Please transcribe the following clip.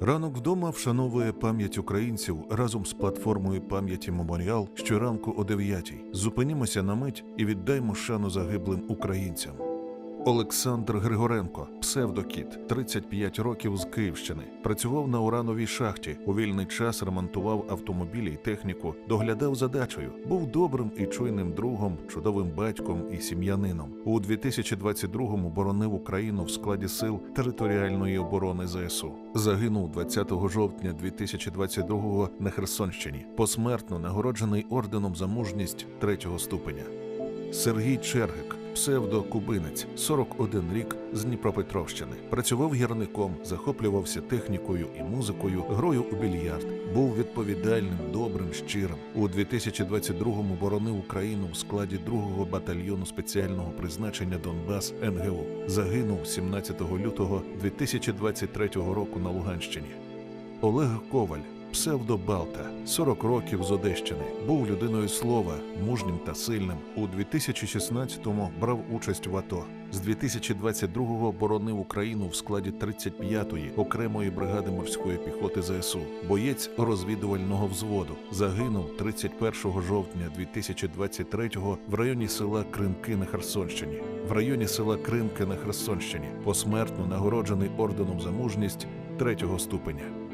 Ранок вдома вшановує пам'ять українців разом з платформою пам'яті Меморіал щоранку о 9 Зупинімося на мить і віддаймо шану загиблим українцям. Олександр Григоренко, псевдокіт, 35 років з Київщини, працював на урановій шахті. У вільний час ремонтував автомобілі й техніку, доглядав за дачею, був добрим і чуйним другом, чудовим батьком і сім'янином. У 2022-му боронив Україну в складі сил територіальної оборони ЗСУ. Загинув 20 жовтня 2022-го на Херсонщині. Посмертно нагороджений орденом за мужність третього ступеня. Сергій Чергик, псевдо-кубинець, 41 рік з Дніпропетровщини. Працював гірником, захоплювався технікою і музикою, грою у більярд. Був відповідальним, добрим, щирим. У 2022-му боронив Україну в складі 2-го батальйону спеціального призначення Донбас НГУ. Загинув 17 лютого 2023 року на Луганщині. Олег Коваль, псевдо Балта, 40 років з Одещини, був людиною слова, мужнім та сильним. У 2016-му брав участь в АТО. З 2022-го боронив Україну в складі 35-ї окремої бригади морської піхоти ЗСУ. Боєць розвідувального взводу загинув 31 жовтня 2023-го в районі села Кринки на Херсонщині. В районі села Кринки на Херсонщині посмертно нагороджений орденом за мужність третього ступеня.